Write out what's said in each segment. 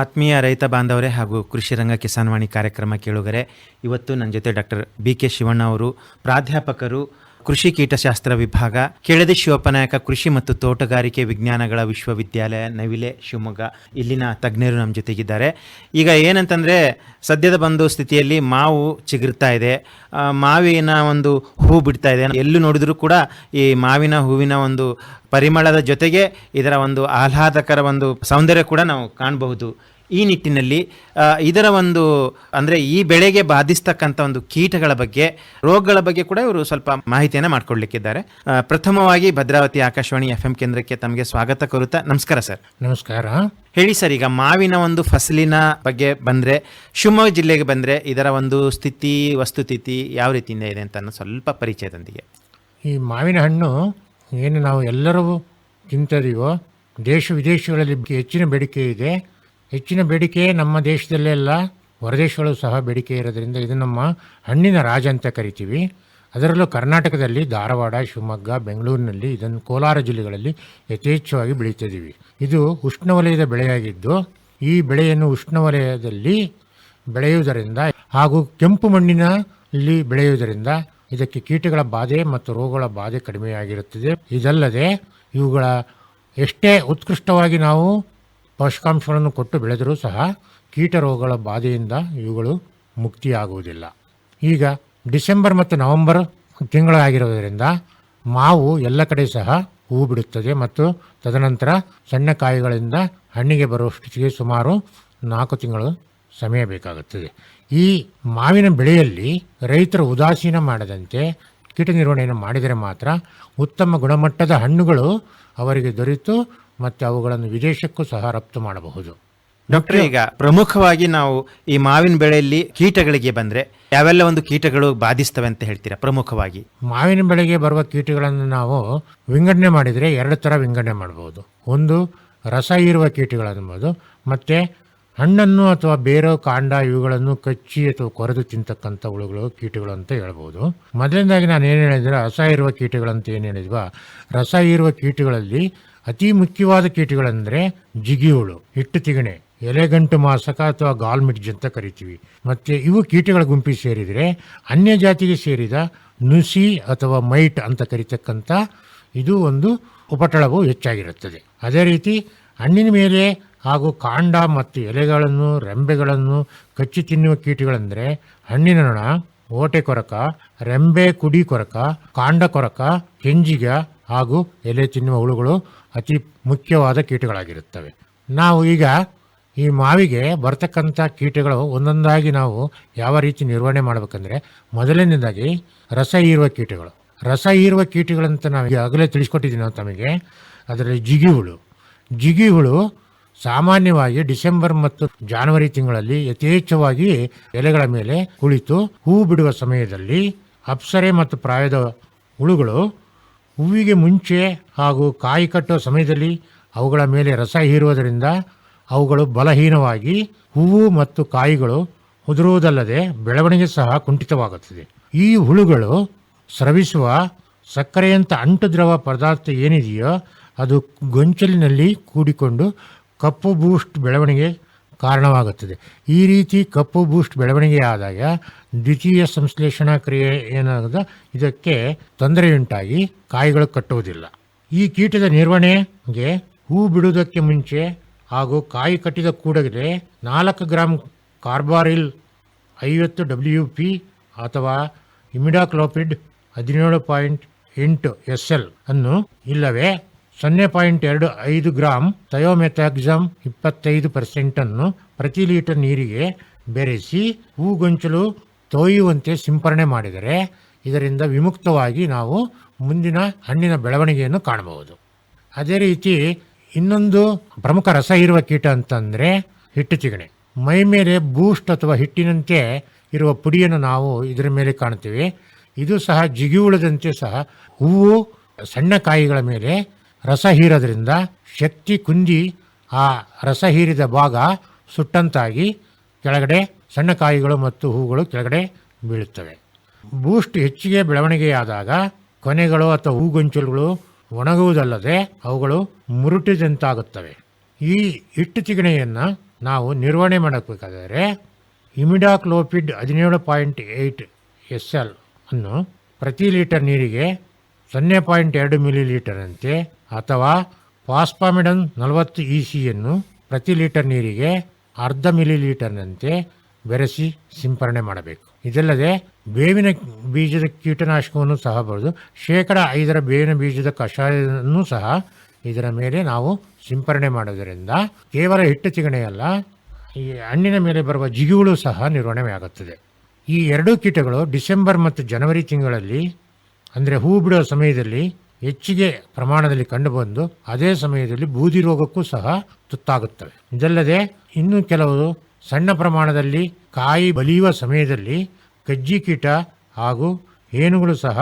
ಆತ್ಮೀಯ ರೈತ ಬಾಂಧವರೇ ಹಾಗೂ ಕೃಷಿ ರಂಗ ಕಿಸಾನ್ವಾಣಿ ಕಾರ್ಯಕ್ರಮ ಕೇಳುಗರೆ, ಇವತ್ತು ನನ್ನ ಜೊತೆ ಡಾಕ್ಟರ್ ಬಿ ಕೆ ಶಿವಣ್ಣ ಅವರು, ಪ್ರಾಧ್ಯಾಪಕರು ಕೃಷಿ ಕೀಟಶಾಸ್ತ್ರ ವಿಭಾಗ, ಕೆಳದಿ ಶಿವಪ್ಪನಾಯಕ ಕೃಷಿ ಮತ್ತು ತೋಟಗಾರಿಕೆ ವಿಜ್ಞಾನಗಳ ವಿಶ್ವವಿದ್ಯಾಲಯ, ನವಿಲೆ, ಶಿವಮೊಗ್ಗ. ಇಲ್ಲಿನ ತಜ್ಞರು ನಮ್ಮ ಜೊತೆಗಿದ್ದಾರೆ. ಈಗ ಏನಂತಂದರೆ, ಸದ್ಯದ ಬಂದು ಸ್ಥಿತಿಯಲ್ಲಿ ಮಾವು ಚಿಗುರ್ತಾ ಇದೆ. ಮಾವಿನ ಒಂದು ಹೂ ಬಿಡ್ತಾ ಇದೆ. ಎಲ್ಲೂ ನೋಡಿದರೂ ಕೂಡ ಈ ಮಾವಿನ ಹೂವಿನ ಒಂದು ಪರಿಮಳದ ಜೊತೆಗೆ ಇದರ ಒಂದು ಆಹ್ಲಾದಕರ ಒಂದು ಸೌಂದರ್ಯ ಕೂಡ ನಾವು ಕಾಣಬಹುದು. ಈ ನಿಟ್ಟಿನಲ್ಲಿ ಇದರ ಒಂದು ಅಂದರೆ ಈ ಬೆಳೆಗೆ ಬಾಧಿಸ್ತಕ್ಕಂಥ ಒಂದು ಕೀಟಗಳ ಬಗ್ಗೆ ರೋಗಗಳ ಬಗ್ಗೆ ಕೂಡ ಇವರು ಸ್ವಲ್ಪ ಮಾಹಿತಿಯನ್ನು ಮಾಡಿಕೊಳ್ಳಿಕ್ಕಿದ್ದಾರೆ ಪ್ರಥಮವಾಗಿ ಭದ್ರಾವತಿ ಆಕಾಶವಾಣಿ ಎಫ್ ಎಂ ಕೇಂದ್ರಕ್ಕೆ ತಮಗೆ ಸ್ವಾಗತ ಕೋರುತ್ತಾ ನಮಸ್ಕಾರ ಸರ್. ನಮಸ್ಕಾರ. ಹೇಳಿ ಸರ್ ಈಗ ಮಾವಿನ ಒಂದು ಫಸಲಿನ ಬಗ್ಗೆ ಬಂದರೆ ಶಿವಮೊಗ್ಗ ಜಿಲ್ಲೆಗೆ ಬಂದರೆ ಇದರ ಒಂದು ಸ್ಥಿತಿ ವಸ್ತುಸ್ಥಿತಿ ಯಾವ ರೀತಿಯಿಂದ ಇದೆ ಅಂತ ಅನ್ನೋ ಸ್ವಲ್ಪ ಪರಿಚಯದೊಂದಿಗೆ ಈ ಮಾವಿನ ಹಣ್ಣು ಏನು ನಾವು ಎಲ್ಲರೂ ತಿಂತದೆಯೋ ದೇಶ ವಿದೇಶಗಳಲ್ಲಿ ಹೆಚ್ಚಿನ ಬೇಡಿಕೆ ಇದೆ. ಹೆಚ್ಚಿನ ಬೇಡಿಕೆ ನಮ್ಮ ದೇಶದಲ್ಲೇ ಅಲ್ಲ ಹೊರದೇಶಗಳು ಸಹ ಬೇಡಿಕೆ ಇರೋದರಿಂದ ಇದು ನಮ್ಮ ಹಣ್ಣಿನ ರಾಜ ಅಂತ ಕರಿತೀವಿ. ಅದರಲ್ಲೂ ಕರ್ನಾಟಕದಲ್ಲಿ ಧಾರವಾಡ, ಶಿವಮೊಗ್ಗ, ಬೆಂಗಳೂರಿನಲ್ಲಿ ಇದನ್ನು ಕೋಲಾರ ಜಿಲ್ಲೆಗಳಲ್ಲಿ ಯಥೇಚ್ಛವಾಗಿ ಬೆಳೀತಿದ್ದೀವಿ ಇದು ಉಷ್ಣವಲಯದ ಬೆಳೆಯಾಗಿದ್ದು, ಈ ಬೆಳೆಯನ್ನು ಉಷ್ಣವಲಯದಲ್ಲಿ ಬೆಳೆಯುವುದರಿಂದ ಹಾಗೂ ಕೆಂಪು ಮಣ್ಣಿನಲ್ಲಿ ಬೆಳೆಯುವುದರಿಂದ ಇದಕ್ಕೆ ಕೀಟಗಳ ಬಾಧೆ ಮತ್ತು ರೋಗಗಳ ಬಾಧೆ ಕಡಿಮೆಯಾಗಿರುತ್ತದೆ. ಇದಲ್ಲದೆ ಇವುಗಳ ಎಷ್ಟೇ ಉತ್ಕೃಷ್ಟವಾಗಿ ನಾವು ಪೋಷಕಾಂಶಗಳನ್ನು ಕೊಟ್ಟು ಬೆಳೆದರೂ ಸಹ ಕೀಟ ರೋಗಗಳ ಬಾಧೆಯಿಂದ ಇವುಗಳು ಮುಕ್ತಿಯಾಗುವುದಿಲ್ಲ. ಈಗ ಡಿಸೆಂಬರ್ ಮತ್ತು ನವೆಂಬರ್ ತಿಂಗಳಾಗಿರೋದರಿಂದ ಮಾವು ಎಲ್ಲ ಕಡೆ ಸಹ ಹೂ ಬಿಡುತ್ತದೆ ಮತ್ತು ತದನಂತರ ಸಣ್ಣ ಕಾಯಿಗಳಿಂದ ಹಣ್ಣಿಗೆ ಬರುವಷ್ಟಿಗೆ ಸುಮಾರು ನಾಲ್ಕು ತಿಂಗಳು ಸಮಯ ಬೇಕಾಗುತ್ತದೆ. ಈ ಮಾವಿನ ಬೆಳೆಯಲ್ಲಿ ರೈತರು ಉದಾಸೀನ ಮಾಡದಂತೆ ಕೀಟ ನಿರ್ವಹಣೆಯನ್ನು ಮಾಡಿದರೆ ಮಾತ್ರ ಉತ್ತಮ ಗುಣಮಟ್ಟದ ಹಣ್ಣುಗಳು ಅವರಿಗೆ ದೊರೆತು ಮತ್ತು ಅವುಗಳನ್ನು ವಿದೇಶಕ್ಕೂ ಸಹ ರಫ್ತು ಮಾಡಬಹುದು. ಡಾಕ್ಟರ್ ಈಗ ಪ್ರಮುಖವಾಗಿ ನಾವು ಈ ಮಾವಿನ ಬೆಳೆಯಲ್ಲಿ ಕೀಟಗಳಿಗೆ ಬಂದರೆ ಯಾವೆಲ್ಲ ಒಂದು ಕೀಟಗಳು ಬಾಧಿಸ್ತವೆ ಅಂತ ಹೇಳ್ತೀರಾ ಪ್ರಮುಖವಾಗಿ? ಮಾವಿನ ಬೆಳೆಗೆ ಬರುವ ಕೀಟಗಳನ್ನು ನಾವು ವಿಂಗಡಣೆ ಮಾಡಿದರೆ ಎರಡು ಥರ ವಿಂಗಡಣೆ ಮಾಡಬಹುದು. ಒಂದು ರಸ ಇರುವ ಕೀಟಗಳನ್ಬೋದು ಮತ್ತು ಹಣ್ಣನ್ನು ಅಥವಾ ಬೇರೋ ಕಾಂಡ ಇವುಗಳನ್ನು ಕಚ್ಚಿ ಅಥವಾ ಕೊರೆದು ತಿಂತಕ್ಕಂಥ ಹುಳುಗಳು, ಕೀಟಗಳು ಅಂತ ಹೇಳ್ಬೋದು. ಮೊದಲನೇದಾಗಿ ನಾನು ಏನು ಹೇಳಿದ್ರೆ ರಸ ಇರುವ ಕೀಟಗಳಂತ ಏನು ಹೇಳಿದ್ವಾ? ರಸ ಇರುವ ಕೀಟಗಳಲ್ಲಿ ಅತಿ ಮುಖ್ಯವಾದ ಕೀಟಗಳಂದರೆ ಜಿಗಿ ಹುಳು, ಹಿಟ್ಟು ತಿಗಣೆ, ಎಲೆಗಂಟು ಮಾಸಕ ಅಥವಾ ಗಾಲ್ಮಿಡ್ಜ್ ಅಂತ ಕರಿತೀವಿ. ಮತ್ತು ಇವು ಕೀಟಗಳ ಗುಂಪಿಗೆ ಸೇರಿದರೆ ಅನ್ಯ ಜಾತಿಗೆ ಸೇರಿದ ನುಸಿ ಅಥವಾ ಮೈಟ್ ಅಂತ ಕರಿತಕ್ಕಂಥ ಇದು ಒಂದು ಉಪಟಳವು ಹೆಚ್ಚಾಗಿರುತ್ತದೆ. ಅದೇ ರೀತಿ ಹಣ್ಣಿನ ಮೇಲೆ ಹಾಗೂ ಕಾಂಡ ಮತ್ತು ಎಲೆಗಳನ್ನು, ರೆಂಬೆಗಳನ್ನು, ಕಚ್ಚಿ ತಿನ್ನುವ ಕೀಟಗಳೆಂದರೆ ಹಣ್ಣಿನ ನೊಣ, ಓಟೆ ಕೊರಕ, ರೆಂಬೆ ಕುಡಿ ಕೊರಕ, ಕಾಂಡ ಕೊರಕ, ಕೆಂಜಿಗ ಹಾಗೂ ಎಲೆ ತಿನ್ನುವ ಹುಳುಗಳು ಅತಿ ಮುಖ್ಯವಾದ ಕೀಟಗಳಾಗಿರುತ್ತವೆ. ನಾವು ಈಗ ಈ ಮಾವಿಗೆ ಬರ್ತಕ್ಕಂಥ ಕೀಟಗಳು ಒಂದೊಂದಾಗಿ ನಾವು ಯಾವ ರೀತಿ ನಿರ್ವಹಣೆ ಮಾಡಬೇಕಂದ್ರೆ ಮೊದಲನೇದಾಗಿ ರಸ ಹೀರುವ ಕೀಟಗಳು. ರಸ ಹೀರುವ ಕೀಟಗಳಂತ ನಾವು ಈಗಾಗಲೇ ತಿಳಿಸ್ಕೊಟ್ಟಿದ್ದೀವಿ ನಾವು ತಮಗೆ. ಅದರಲ್ಲಿ ಜಿಗಿ ಹುಳು ಜಿಗಿ ಹುಳು ಸಾಮಾನ್ಯವಾಗಿ ಡಿಸೆಂಬರ್ ಮತ್ತು ಜಾನ್ವರಿ ತಿಂಗಳಲ್ಲಿ ಯಥೇಚ್ಛವಾಗಿ ಎಲೆಗಳ ಮೇಲೆ ಕುಳಿತು ಹೂ ಬಿಡುವ ಸಮಯದಲ್ಲಿ ಅಪ್ಸರೆ ಮತ್ತು ಪ್ರಾಯದ ಹುಳುಗಳು ಹೂವಿಗೆ ಮುಂಚೆ ಹಾಗೂ ಕಾಯಿ ಕಟ್ಟುವ ಸಮಯದಲ್ಲಿ ಅವುಗಳ ಮೇಲೆ ರಸ ಹೀರುವುದರಿಂದ ಅವುಗಳು ಬಲಹೀನವಾಗಿ ಹೂವು ಮತ್ತು ಕಾಯಿಗಳು ಉದುರುವುದಲ್ಲದೆ ಬೆಳವಣಿಗೆ ಸಹ ಕುಂಠಿತವಾಗುತ್ತದೆ. ಈ ಹುಳುಗಳು ಸ್ರವಿಸುವ ಸಕ್ಕರೆಯಂಥ ಅಂಟು ದ್ರವ ಪದಾರ್ಥ ಏನಿದೆಯೋ ಅದು ಗೊಂಚಲಿನಲ್ಲಿ ಕೂಡಿಕೊಂಡು ಕಪ್ಪು ಬೂಸ್ಟ್ ಬೆಳವಣಿಗೆ ಕಾರಣವಾಗುತ್ತದೆ. ಈ ರೀತಿ ಕಪ್ಪು ಬೂಸ್ಟ್ ಬೆಳವಣಿಗೆ ಆದಾಗ ದ್ವಿತೀಯ ಸಂಶ್ಲೇಷಣಾ ಕ್ರಿಯೆ ಏನಾಗದ? ಇದಕ್ಕೆ ತೊಂದರೆಯುಂಟಾಗಿ ಕಾಯಿಗಳು ಕಟ್ಟುವುದಿಲ್ಲ. ಈ ಕೀಟದ ನಿರ್ವಹಣೆಗೆ ಹೂ ಬಿಡುವುದಕ್ಕೆ ಮುಂಚೆ ಹಾಗೂ ಕಾಯಿ ಕಟ್ಟಿದ ಕೂಡಲೇ ನಾಲ್ಕು ಗ್ರಾಂ ಕಾರ್ಬಾರಿಲ್ ಐವತ್ತು ಡಬ್ಲ್ಯೂ ಪಿ ಅಥವಾ ಇಮಿಡಾಕ್ಲೋಪಿಡ್ ಹದಿನೇಳು ಪಾಯಿಂಟ್ ಎಂಟು ಎಸ್ ಎಲ್ ಅನ್ನು ಇಲ್ಲವೇ ಸೊನ್ನೆ ಪಾಯಿಂಟ್ ಎರಡು ಐದು ಗ್ರಾಮ್ ಥಯೋಮೆಥಾಕ್ಸಮ್ ಇಪ್ಪತ್ತೈದು ಪರ್ಸೆಂಟನ್ನು ಪ್ರತಿ ಲೀಟರ್ ನೀರಿಗೆ ಬೆರೆಸಿ ಹೂಗೊಂಚಲು ತೋಯುವಂತೆ ಸಿಂಪರಣೆ ಮಾಡಿದರೆ ಇದರಿಂದ ವಿಮುಕ್ತವಾಗಿ ನಾವು ಮುಂದಿನ ಹಣ್ಣಿನ ಬೆಳವಣಿಗೆಯನ್ನು ಕಾಣಬಹುದು. ಅದೇ ರೀತಿ ಇನ್ನೊಂದು ಪ್ರಮುಖ ರಸ ಇರುವ ಕೀಟ ಅಂತಂದರೆ ಹಿಟ್ಟು ಚಿಗಣೆ. ಮೈ ಮೇಲೆ ಬೂಸ್ಟ್ ಅಥವಾ ಹಿಟ್ಟಿನಂತೆ ಇರುವ ಪುಡಿಯನ್ನು ನಾವು ಇದರ ಮೇಲೆ ಕಾಣ್ತೀವಿ. ಇದು ಸಹ ಜಿಗಿಯುಳದಂತೆ ಸಹ ಹೂವು ಸಣ್ಣ ಕಾಯಿಗಳ ಮೇಲೆ ರಸ ಹೀರೋದ್ರಿಂದ ಶಕ್ತಿ ಕುಂದಿ ಆ ರಸ ಹೀರಿದ ಭಾಗ ಸುಟ್ಟಂತಾಗಿ ಕೆಳಗಡೆ ಸಣ್ಣ ಕಾಯಿಗಳು ಮತ್ತು ಹೂಗಳು ಕೆಳಗಡೆ ಬೀಳುತ್ತವೆ. ಬೂಸ್ಟ್ ಹೆಚ್ಚಿಗೆ ಬೆಳವಣಿಗೆಯಾದಾಗ ಕೊನೆಗಳು ಅಥವಾ ಹೂಗೊಂಚಲುಗಳು ಒಣಗುವುದಲ್ಲದೆ ಅವುಗಳು ಮುರುಟಿದಂತಾಗುತ್ತವೆ. ಈ ಹಿಟ್ಟು ಚಿಗಣೆಯನ್ನು ನಾವು ನಿರ್ವಹಣೆ ಮಾಡಬೇಕಾದರೆ ಇಮಿಡಾಕ್ಲೋಪಿಡ್ ಹದಿನೇಳು ಪಾಯಿಂಟ್ ಏಯ್ಟ್ ಎಸ್ ಎಲ್ ಅನ್ನು ಪ್ರತಿ ಲೀಟರ್ ನೀರಿಗೆ ಸೊನ್ನೆ ಪಾಯಿಂಟ್ ಎರಡು ಮಿಲಿ ಲೀಟರ್ನಂತೆ ಅಥವಾ ಫಾಸ್ಫಾಮಿಡನ್ ನಲವತ್ತು ಇ ಸಿಯನ್ನು ಪ್ರತಿ ಲೀಟರ್ ನೀರಿಗೆ ಅರ್ಧ ಮಿಲಿ ಲೀಟರ್ನಂತೆ ಬೆರೆಸಿ ಸಿಂಪರಣೆ ಮಾಡಬೇಕು. ಇದಲ್ಲದೆ ಬೇವಿನ ಬೀಜದ ಕೀಟನಾಶಕವನ್ನು ಸಹ ಬರೆದು ಶೇಕಡ ಐದರ ಬೇವಿನ ಬೀಜದ ಕಷಾಯವನ್ನು ಸಹ ಇದರ ಮೇಲೆ ನಾವು ಸಿಂಪರಣೆ ಮಾಡೋದರಿಂದ ಕೇವಲ ಹಿಟ್ಟು ತಿಗಣೆಯಲ್ಲ ಈ ಹಣ್ಣಿನ ಮೇಲೆ ಬರುವ ಜಿಗಿಗಳು ಸಹ ನಿರ್ವಹಣೆ ಆಗುತ್ತದೆ. ಈ ಎರಡೂ ಕೀಟಗಳು ಡಿಸೆಂಬರ್ ಮತ್ತು ಜನವರಿ ತಿಂಗಳಲ್ಲಿ, ಅಂದರೆ ಹೂ ಬಿಡುವ ಸಮಯದಲ್ಲಿ ಹೆಚ್ಚಿಗೆ ಪ್ರಮಾಣದಲ್ಲಿ ಕಂಡುಬಂದು ಅದೇ ಸಮಯದಲ್ಲಿ ಬೂದಿ ರೋಗಕ್ಕೂ ಸಹ ತುತ್ತಾಗುತ್ತವೆ. ಇದಲ್ಲದೆ ಇನ್ನು ಕೆಲವು ಸಣ್ಣ ಪ್ರಮಾಣದಲ್ಲಿ ಕಾಯಿ ಬಲಿಯುವ ಸಮಯದಲ್ಲಿ ಕಜ್ಜಿ ಕೀಟ ಹಾಗೂ ಹೇನುಗಳು ಸಹ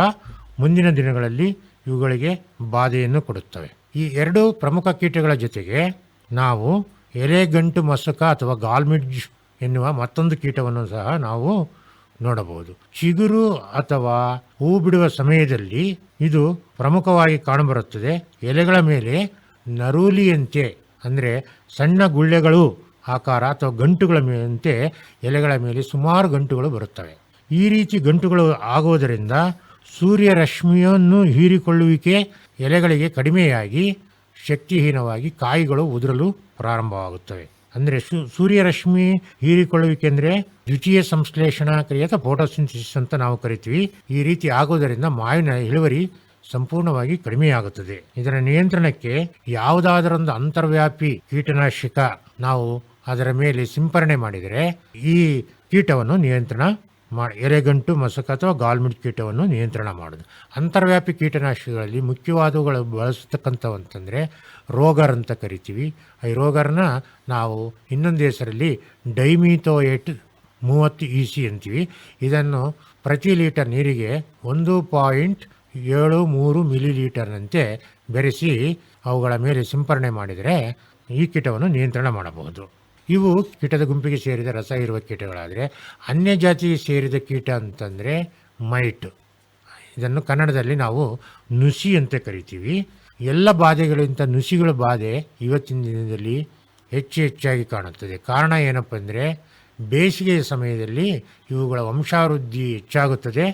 ಮುಂದಿನ ದಿನಗಳಲ್ಲಿ ಇವುಗಳಿಗೆ ಬಾಧೆಯನ್ನು ಕೊಡುತ್ತವೆ. ಈ ಎರಡು ಪ್ರಮುಖ ಕೀಟಗಳ ಜೊತೆಗೆ ನಾವು ಎಲೆಗಂಟು ಮಸಕ ಅಥವಾ ಗಾಲ್ಮಿಡ್ಜ್ ಎನ್ನುವ ಮತ್ತೊಂದು ಕೀಟವನ್ನು ಸಹ ನಾವು ನೋಡಬಹುದು. ಚಿಗುರು ಅಥವಾ ಹೂ ಬಿಡುವ ಸಮಯದಲ್ಲಿ ಇದು ಪ್ರಮುಖವಾಗಿ ಕಾಣಬರುತ್ತದೆ. ಎಲೆಗಳ ಮೇಲೆ ನರೂಲಿಯಂತೆ, ಅಂದರೆ ಸಣ್ಣ ಗುಳ್ಳೆಗಳು ಆಕಾರ ಅಥವಾ ಗಂಟುಗಳ ಮೇಲಂತೆ ಎಲೆಗಳ ಮೇಲೆ ಸುಮಾರು ಗಂಟುಗಳು ಬರುತ್ತವೆ. ಈ ರೀತಿ ಗಂಟುಗಳು ಆಗುವುದರಿಂದ ಸೂರ್ಯರಶ್ಮಿಯನ್ನು ಹೀರಿಕೊಳ್ಳುವಿಕೆ ಎಲೆಗಳಿಗೆ ಕಡಿಮೆಯಾಗಿ ಶಕ್ತಿಹೀನವಾಗಿ ಕಾಯಿಗಳು ಉದುರಲು ಪ್ರಾರಂಭವಾಗುತ್ತವೆ. ಅಂದರೆ ಸು, ಸೂರ್ಯರಶ್ಮಿ ಹೀರಿಕೊಳ್ಳುವಿಕೆ ಅಂದರೆ ದ್ವಿತೀಯ ಸಂಶ್ಲೇಷಣಾ ಕ್ರಿಯೆ ಅಥವಾ ಫೋಟೋಸಿಂಥಸಿಸ್ ಅಂತ ನಾವು ಕರಿತೀವಿ. ಈ ರೀತಿ ಆಗೋದರಿಂದ ಮಾವಿನ ಇಳುವರಿ ಸಂಪೂರ್ಣವಾಗಿ ಕಡಿಮೆಯಾಗುತ್ತದೆ. ಇದರ ನಿಯಂತ್ರಣಕ್ಕೆ ಯಾವುದಾದರೊಂದು ಅಂತರ್ವ್ಯಾಪಿ ಕೀಟನಾಶಕ ನಾವು ಅದರ ಮೇಲೆ ಸಿಂಪರಣೆ ಮಾಡಿದರೆ ಈ ಕೀಟವನ್ನು ನಿಯಂತ್ರಣ ಮಾಡಿ ಎರೆಗಂಟು, ಮಸಕ ಅಥವಾ ಗಾಲ್ಮಿಡ್ ಕೀಟವನ್ನು ನಿಯಂತ್ರಣ ಮಾಡೋದು. ಅಂತರ್ವ್ಯಾಪಿ ಕೀಟನಾಶಕಗಳಲ್ಲಿ ಮುಖ್ಯವಾದವುಗಳು ಬಳಸತಕ್ಕಂಥವಂತಂದರೆ ರೋಗರ್ ಅಂತ ಕರಿತೀವಿ. ಈ ರೋಗರ್ನ ನಾವು ಇನ್ನೊಂದು ಹೆಸರಲ್ಲಿ ಡೈಮಿಥೋಯೇಟ್ ಮೂವತ್ತು ಇ ಸಿ ಅಂತೀವಿ. ಇದನ್ನು ಪ್ರತಿ ಲೀಟರ್ ನೀರಿಗೆ ಒಂದು ಪಾಯಿಂಟ್ ಏಳು ಮೂರು ಮಿಲಿ ಲೀಟರ್ನಂತೆ ಬೆರೆಸಿ ಅವುಗಳ ಮೇಲೆ ಸಿಂಪರಣೆ ಮಾಡಿದರೆ ಈ ಕೀಟವನ್ನು ನಿಯಂತ್ರಣ ಮಾಡಬಹುದು. ಇವು ಕೀಟದ ಗುಂಪಿಗೆ ಸೇರಿದ ರಸ ಇರುವ ಕೀಟಗಳಾದರೆ ಅನ್ಯ ಜಾತಿಗೆ ಸೇರಿದ ಕೀಟ ಅಂತಂದರೆ ಮೈಟ್. ಇದನ್ನು ಕನ್ನಡದಲ್ಲಿ ನಾವು ನುಸಿ ಅಂತ ಕರಿತೀವಿ. ಎಲ್ಲ ಬಾಧೆಗಳಿಂತ ನುಸಿಗಳ ಬಾಧೆ ಇವತ್ತಿನ ದಿನದಲ್ಲಿ ಹೆಚ್ಚು ಹೆಚ್ಚಾಗಿ ಕಾಣುತ್ತದೆ. ಕಾರಣ ಏನಪ್ಪ ಅಂದರೆ, ಬೇಸಿಗೆಯ ಸಮಯದಲ್ಲಿ ಇವುಗಳ ವಂಶಾವೃದ್ಧಿ ಹೆಚ್ಚಾಗುತ್ತದೆ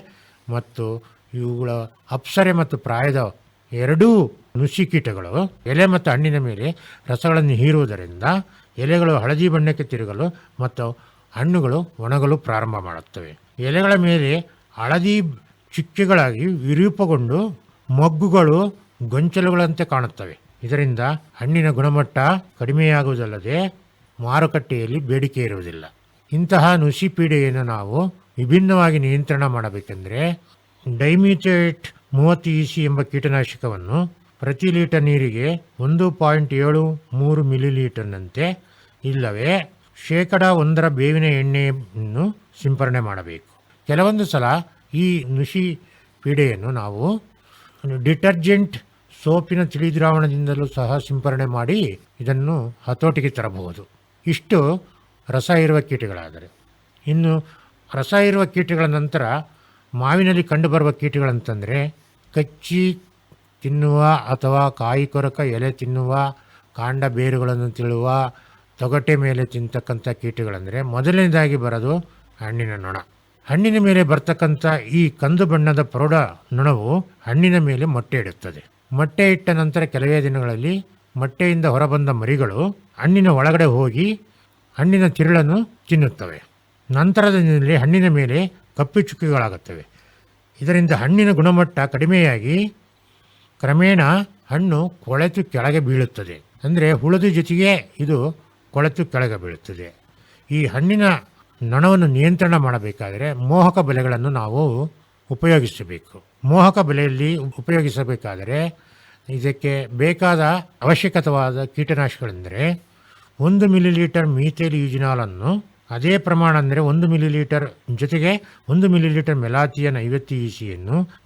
ಮತ್ತು ಇವುಗಳ ಅಪ್ಸರೆ ಮತ್ತು ಪ್ರಾಯದ ಎರಡೂ ನುಸಿ ಕೀಟಗಳು ಎಲೆ ಮತ್ತು ಹಣ್ಣಿನ ಮೇಲೆ ರಸಗಳನ್ನು ಹೀರುವುದರಿಂದ ಎಲೆಗಳು ಹಳದಿ ಬಣ್ಣಕ್ಕೆ ತಿರುಗಲು ಮತ್ತು ಹಣ್ಣುಗಳು ಒಣಗಲು ಪ್ರಾರಂಭ ಮಾಡುತ್ತವೆ. ಎಲೆಗಳ ಮೇಲೆ ಹಳದಿ ಚುಕ್ಕೆಗಳಾಗಿ ವಿರೂಪಗೊಂಡು ಮೊಗ್ಗುಗಳು ಗೊಂಚಲುಗಳಂತೆ ಕಾಣುತ್ತವೆ. ಇದರಿಂದ ಹಣ್ಣಿನ ಗುಣಮಟ್ಟ ಕಡಿಮೆಯಾಗುವುದಲ್ಲದೆ ಮಾರುಕಟ್ಟೆಯಲ್ಲಿ ಬೇಡಿಕೆ ಇರುವುದಿಲ್ಲ. ಇಂತಹ ನುಸಿ ಪೀಡೆಯನ್ನು ನಾವು ವಿಭಿನ್ನವಾಗಿ ನಿಯಂತ್ರಣ ಮಾಡಬೇಕೆಂದರೆ ಡೈಮಿಟೇಟ್ ಮೂವತ್ತು ಇ ಸಿ ಎಂಬ ಕೀಟನಾಶಕವನ್ನು ಪ್ರತಿ ಲೀಟರ್ ನೀರಿಗೆ ಒಂದು ಪಾಯಿಂಟ್ ಏಳು ಮೂರು ಮಿಲಿ ಲೀಟರ್ನಂತೆ ಇಲ್ಲವೇ ಶೇಕಡ ಒಂದರ ಬೇವಿನ ಎಣ್ಣೆಯನ್ನು ಸಿಂಪರಣೆ ಮಾಡಬೇಕು. ಕೆಲವೊಂದು ಸಲ ಈ ನುಸಿ ಪೀಡೆಯನ್ನು ನಾವು ಡಿಟರ್ಜೆಂಟ್ ಸೋಪಿನ ತಿಳಿ ದ್ರಾವಣದಿಂದಲೂ ಸಹ ಸಿಂಪರಣೆ ಮಾಡಿ ಇದನ್ನು ಹತೋಟಿಗೆ ತರಬಹುದು. ಇಷ್ಟು ರಸ ಇರುವ ಕೀಟಗಳಾದರೆ. ಇನ್ನು ರಸ ಇರುವ ಕೀಟಗಳ ನಂತರ ಮಾವಿನಲ್ಲಿ ಕಂಡುಬರುವ ಕೀಟಗಳಂತಂದರೆ ಕಚ್ಚಿ ತಿನ್ನುವ ಅಥವಾ ಕಾಯಿ ಕೊರಕ ಎಲೆ ತಿನ್ನುವ, ಕಾಂಡ ಬೇರುಗಳನ್ನು ತಿಳುವ ತೊಗಟೆ ಮೇಲೆ ತಿಂತಕ್ಕಂಥ ಕೀಟಗಳಂದರೆ ಮೊದಲನೇದಾಗಿ ಬರೋದು ಹಣ್ಣಿನ ನೊಣ. ಹಣ್ಣಿನ ಮೇಲೆ ಬರ್ತಕ್ಕಂಥ ಈ ಕಂದು ಬಣ್ಣದ ಪ್ರೌಢ ನೊಣವು ಹಣ್ಣಿನ ಮೇಲೆ ಮೊಟ್ಟೆ ಇಡುತ್ತದೆ. ಮೊಟ್ಟೆ ಇಟ್ಟ ನಂತರ ಕೆಲವೇ ದಿನಗಳಲ್ಲಿ ಮೊಟ್ಟೆಯಿಂದ ಹೊರಬಂದ ಮರಿಗಳು ಹಣ್ಣಿನ ಒಳಗಡೆ ಹೋಗಿ ಹಣ್ಣಿನ ತಿರುಳನ್ನು ತಿನ್ನುತ್ತವೆ. ನಂತರದ ದಿನದಲ್ಲಿ ಹಣ್ಣಿನ ಮೇಲೆ ಕಪ್ಪು ಚುಕ್ಕಿಗಳಾಗುತ್ತವೆ. ಇದರಿಂದ ಹಣ್ಣಿನ ಗುಣಮಟ್ಟ ಕಡಿಮೆಯಾಗಿ ಕ್ರಮೇಣ ಹಣ್ಣು ಕೊಳೆತು ಕೆಳಗೆ ಬೀಳುತ್ತದೆ. ಅಂದರೆ ಹುಳದ ಜೊತೆಗೆ ಇದು ಕೊಳೆತು ಕೆಳಗೆ ಬೀಳುತ್ತದೆ. ಈ ಹಣ್ಣಿನ ನೊಣವನ್ನು ನಿಯಂತ್ರಣ ಮಾಡಬೇಕಾದರೆ ಮೋಹಕ ಬಲೆಗಳನ್ನು ನಾವು ಉಪಯೋಗಿಸಬೇಕು. ಮೋಹಕ ಬಲೆಯಲ್ಲಿ ಉಪಯೋಗಿಸಬೇಕಾದರೆ ಇದಕ್ಕೆ ಬೇಕಾದ ಅವಶ್ಯಕತವಾದ ಕೀಟನಾಶಕಗಳೆಂದರೆ ಒಂದು ಮಿಲಿ ಲೀಟರ್ ಮೀಥೇಲ್ ಯೂಜಿನಾಲನ್ನು ಅದೇ ಪ್ರಮಾಣ ಅಂದರೆ ಒಂದು ಮಿಲಿ ಲೀಟರ್ ಜೊತೆಗೆ ಒಂದು ಮಿಲಿ ಲೀಟರ್ ಮೆಲಾತಿಯನ್ ಐವತ್ತು ಇ